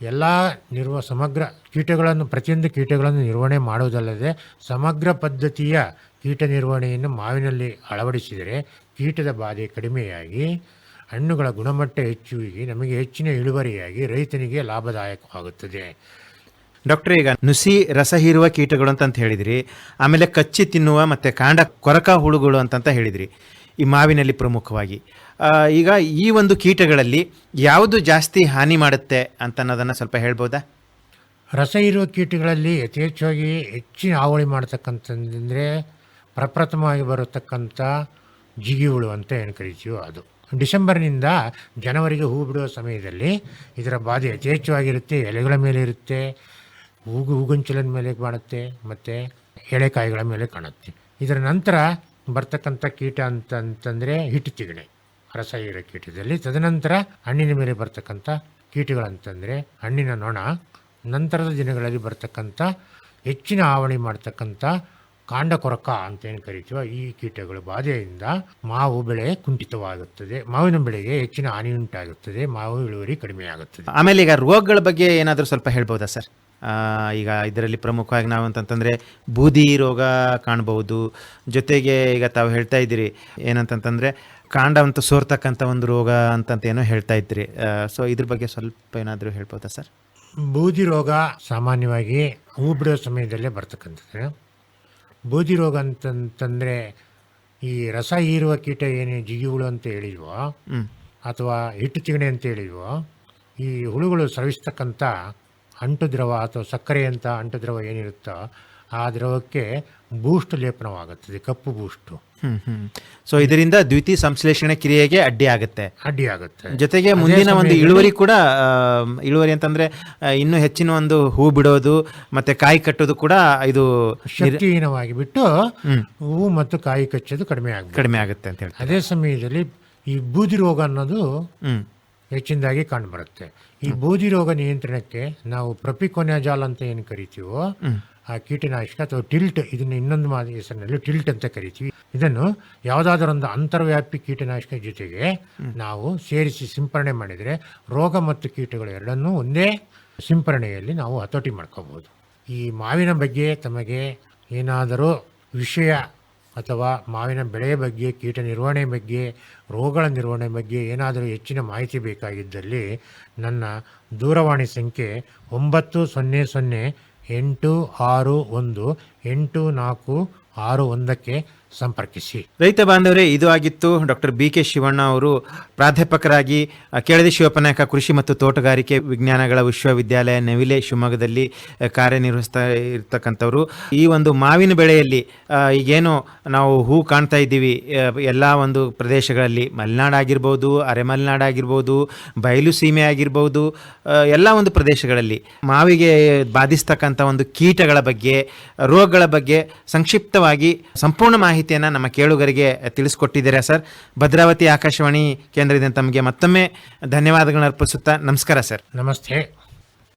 ಎಲ್ಲ ನಿರ್ವ, ಸಮಗ್ರ ಕೀಟಗಳನ್ನು, ಪ್ರತಿಯೊಂದು ಕೀಟಗಳನ್ನು ನಿರ್ವಹಣೆ ಮಾಡುವುದಲ್ಲದೆ ಸಮಗ್ರ ಪದ್ಧತಿಯ ಕೀಟ ನಿರ್ವಹಣೆಯನ್ನು ಮಾವಿನಲ್ಲಿ ಅಳವಡಿಸಿದರೆ ಕೀಟದ ಬಾಧೆ ಕಡಿಮೆಯಾಗಿ, ಹಣ್ಣುಗಳ ಗುಣಮಟ್ಟ ಹೆಚ್ಚುವಿಗೆ, ನಮಗೆ ಹೆಚ್ಚಿನ ಇಳುವರಿಯಾಗಿ ರೈತನಿಗೆ ಲಾಭದಾಯಕವಾಗುತ್ತದೆ. ಡಾಕ್ಟರ್, ಈಗ ನುಸಿ ರಸ ಹೀರುವ ಕೀಟಗಳು ಅಂತಂತ ಹೇಳಿದ್ರಿ, ಆಮೇಲೆ ಕಚ್ಚಿ ತಿನ್ನುವ ಮತ್ತೆ ಕಾಂಡ ಕೊರಕ ಹುಳುಗಳು ಅಂತಂತ ಹೇಳಿದ್ರಿ, ಈ ಮಾವಿನಲ್ಲಿ ಪ್ರಮುಖವಾಗಿ. ಈಗ ಈ ಒಂದು ಕೀಟಗಳಲ್ಲಿ ಯಾವುದು ಜಾಸ್ತಿ ಹಾನಿ ಮಾಡುತ್ತೆ ಅಂತ ಅನ್ನೋದನ್ನು ಸ್ವಲ್ಪ ಹೇಳ್ಬೋದಾ? ರಸ ಇರುವ ಕೀಟಗಳಲ್ಲಿ ಯಥೇಚ್ಛವಾಗಿ ಹೆಚ್ಚಿನ ಹಾವಳಿ ಮಾಡ್ತಕ್ಕಂಥದ್ದಂದರೆ ಪ್ರಪ್ರಥಮವಾಗಿ ಬರತಕ್ಕಂಥ ಜಿಗಿ ಹುಳು ಅಂತ ಏನು ಕರಿತೀವೋ ಅದು. ಡಿಸೆಂಬರ್ನಿಂದ ಜನವರಿಗೆ ಹೂ ಬಿಡುವ ಸಮಯದಲ್ಲಿ ಇದರ ಬಾಧೆ ಯಥೇಚ್ಛವಾಗಿರುತ್ತೆ, ಎಲೆಗಳ ಮೇಲೆ ಇರುತ್ತೆ, ಹೂಗು, ಹೂಗುಂಚಲನ ಮೇಲೆ ಮಾಡುತ್ತೆ ಮತ್ತು ಎಳೆಕಾಯಿಗಳ ಮೇಲೆ ಕಾಣುತ್ತೆ. ಇದರ ನಂತರ ಬರ್ತಕ್ಕಂಥ ಕೀಟ ಅಂತಂತಂದರೆ ಹಿಟ್ಟು ತಿಗಣೆ. ರಸ ಇರೋ ಕೀಟದಲ್ಲಿ ತದನಂತರ ಹಣ್ಣಿನ ಮೇಲೆ ಬರ್ತಕ್ಕಂಥ ಕೀಟಗಳಂತಂದರೆ ಹಣ್ಣಿನ ನೊಣ, ನಂತರದ ದಿನಗಳಲ್ಲಿ ಬರ್ತಕ್ಕಂಥ ಹೆಚ್ಚಿನ ಆವಣಿ ಮಾಡ್ತಕ್ಕಂಥ ಕಾಂಡ ಕೊರಕ ಅಂತ ಏನು ಕರಿತೀವೋ ಈ ಕೀಟಗಳ ಬಾಧೆಯಿಂದ ಮಾವು ಬೆಳೆ ಕುಂಠಿತವಾಗುತ್ತದೆ. ಮಾವಿನ ಬೆಳೆಗೆ ಹೆಚ್ಚಿನ ಹಾನಿ ಉಂಟಾಗುತ್ತದೆ. ಮಾವು ಇಳುವರಿ ಕಡಿಮೆಯಾಗುತ್ತದೆ. ಆಮೇಲೆ ಈಗ ರೋಗಗಳ ಬಗ್ಗೆ ಏನಾದರೂ ಸ್ವಲ್ಪ ಹೇಳ್ಬೋದಾ ಸರ್? ಈಗ ಇದರಲ್ಲಿ ಪ್ರಮುಖವಾಗಿ ನಾವು ಅಂತಂತಂದರೆ ಬೂದಿ ರೋಗ ಕಾಣ್ಬೋದು ಜೊತೆಗೆ ಈಗ ತಾವು ಹೇಳ್ತಾ ಇದ್ದೀರಿ ಏನಂತಂತಂದರೆ ಕಾಂಡ ಅಂತ ಸೋರ್ತಕ್ಕಂಥ ಒಂದು ರೋಗ ಅಂತಂತ ಏನೋ ಹೇಳ್ತಾ ಇದ್ರಿ. ಸೊ ಇದ್ರ ಬಗ್ಗೆ ಸ್ವಲ್ಪ ಏನಾದರೂ ಹೇಳ್ಬೋದಾ ಸರ್? ಬೂದಿ ರೋಗ ಸಾಮಾನ್ಯವಾಗಿ ಹೂ ಬಿಡೋ ಸಮಯದಲ್ಲೇ ಬರ್ತಕ್ಕಂಥದ್ದು. ಬೂದಿ ರೋಗ ಅಂತಂತಂದರೆ ಈ ರಸ ಹೀರುವ ಕೀಟ ಏನು ಜಿಗಿಹುಳು ಅಂತ ಹೇಳಿದ್ವೋ ಅಥವಾ ಹಿಟ್ಟು ತಿಗಣೆ ಅಂತ ಹೇಳಿದ್ವೋ ಈ ಹುಳುಗಳು ಸ್ರವಿಸ್ತಕ್ಕಂಥ ಅಂಟು ದ್ರವ ಅಥವಾ ಸಕ್ಕರೆ ಅಂತ ಅಂಟು ದ್ರವ ಏನಿರುತ್ತೋ ಆ ದ್ರವಕ್ಕೆ ಬೂಸ್ಟ್ ಲೇಪನವಾಗುತ್ತದೆ ಕಪ್ಪು ಬೂಸ್ಟು. ಸೊ ಇದರಿಂದ ದ್ವಿತೀಯ ಸಂಶ್ಲೇಷಣೆ ಕ್ರಿಯೆಗೆ ಅಡ್ಡಿ ಆಗುತ್ತೆ. ಅಡ್ಡಿ ಆಗುತ್ತೆ. ಜೊತೆಗೆ ಮುಂದಿನ ಒಂದು ಇಳುವರಿ ಕೂಡ ಇಳುವರಿ ಅಂತಂದ್ರೆ ಇನ್ನು ಹೆಚ್ಚಿನ ಒಂದು ಹೂ ಬಿಡೋದು ಮತ್ತೆ ಕಾಯಿ ಕಟ್ಟೋದು ಕೂಡ ಇದು ಶಕ್ತಿಹೀನವಾಗಿ ಬಿಟ್ಟು ಹೂ ಹೂವು ಮತ್ತು ಕಾಯಿ ಕಚ್ಚೋದು ಕಡಿಮೆ ಆಗುತ್ತೆ ಕಡಿಮೆ ಆಗುತ್ತೆ ಅಂತ ಹೇಳಿ ಅದೇ ಸಮಯದಲ್ಲಿ ಈ ಬೂದಿ ರೋಗ ಅನ್ನೋದು ಹೆಚ್ಚಿನದಾಗಿ ಹೆಚ್ಚಿನದಾಗಿ ಕಂಡುಬರುತ್ತೆ ಈ ಬೂದಿ ರೋಗ ನಿಯಂತ್ರಣಕ್ಕೆ ನಾವು ಪ್ರಪಿಕೊನ್ಯಾಜಾಲ್ ಅಂತ ಏನು ಕರಿತೀವೋ ಆ ಕೀಟನಾಶಕ ಅಥವಾ ಟಿಲ್ಟ್ ಇದನ್ನು ಇನ್ನೊಂದು ಮಾದ ಹೆಸರಿನಲ್ಲಿ ಟಿಲ್ಟ್ ಅಂತ ಕರಿತೀವಿ. ಇದನ್ನು ಯಾವುದಾದರೊಂದು ಅಂತರ್ವ್ಯಾಪಿ ಕೀಟನಾಶಕ ಜೊತೆಗೆ ನಾವು ಸೇರಿಸಿ ಸಿಂಪರಣೆ ಮಾಡಿದರೆ ರೋಗ ಮತ್ತು ಕೀಟಗಳು ಎರಡನ್ನೂ ಒಂದೇ ಸಿಂಪರಣೆಯಲ್ಲಿ ನಾವು ಹತೋಟಿ ಮಾಡ್ಕೋಬೋದು. ಈ ಮಾವಿನ ಬಗ್ಗೆ ತಮಗೆ ಏನಾದರೂ ವಿಷಯ ಅಥವಾ ಮಾವಿನ ಬೆಳೆಯ ಬಗ್ಗೆ ಕೀಟ ನಿರ್ವಹಣೆ ಬಗ್ಗೆ ರೋಗಗಳ ನಿರ್ವಹಣೆ ಬಗ್ಗೆ ಏನಾದರೂ ಹೆಚ್ಚಿನ ಮಾಹಿತಿ ಬೇಕಾಗಿದ್ದಲ್ಲಿ ನನ್ನ ದೂರವಾಣಿ ಸಂಖ್ಯೆ ಒಂಬತ್ತು ಸೊನ್ನೆ ಸೊನ್ನೆ ಎಂಟು ಆರು ಒಂದು ಎಂಟು ನಾಲ್ಕು ಆರು ಒಂದಕ್ಕೆ ಸಂಪರ್ಕಿಸಿ. ರೈತ ಬಾಂಧವರೇ, ಇದು ಆಗಿತ್ತು ಡಾಕ್ಟರ್ ಬಿ ಕೆ ಶಿವಣ್ಣ ಅವರು ಪ್ರಾಧ್ಯಾಪಕರಾಗಿ ಕೆಳದಿ ಶಿವಪ್ಪನಾಯಕ ಕೃಷಿ ಮತ್ತು ತೋಟಗಾರಿಕೆ ವಿಜ್ಞಾನಗಳ ವಿಶ್ವವಿದ್ಯಾಲಯ ನವಿಲೆ ಶಿವಮೊಗ್ಗದಲ್ಲಿ ಕಾರ್ಯನಿರ್ವಹಿಸ್ತಾ ಇರ್ತಕ್ಕಂಥವ್ರು. ಈ ಒಂದು ಮಾವಿನ ಬೆಳೆಯಲ್ಲಿ ಈಗೇನು ನಾವು ಹೂ ಕಾಣ್ತಾ ಇದ್ದೀವಿ ಎಲ್ಲ ಒಂದು ಪ್ರದೇಶಗಳಲ್ಲಿ. ಮಲೆನಾಡು ಆಗಿರ್ಬೋದು ಅರೆಮಲೆನಾಡು ಆಗಿರ್ಬೋದು ಬಯಲು ಸೀಮೆ ಆಗಿರ್ಬೋದು ಎಲ್ಲ ಒಂದು ಪ್ರದೇಶಗಳಲ್ಲಿ. ಮಾವಿಗೆ ಬಾಧಿಸ್ತಕ್ಕಂಥ ಒಂದು ಕೀಟಗಳ ಬಗ್ಗೆ, ರೋಗಗಳ ಬಗ್ಗೆ ಸಂಕ್ಷಿಪ್ತವಾಗಿ ಸಂಪೂರ್ಣ ಮಾಹಿತಿಯನ್ನು ನಮ್ಮ ಕೇಳುಗರಿಗೆ ತಿಳಿಸ್ಕೊಟ್ಟಿದ್ದೀರಾ ಸರ್? ಭದ್ರಾವತಿ ಆಕಾಶವಾಣಿ ಕೇಂದ್ರದಿಂದ ತಮಗೆ ಮತ್ತೊಮ್ಮೆ ಧನ್ಯವಾದಗಳನ್ನು ಅರ್ಪಿಸುತ್ತಾ ನಮಸ್ಕಾರ ಸರ್. ನಮಸ್ತೆ.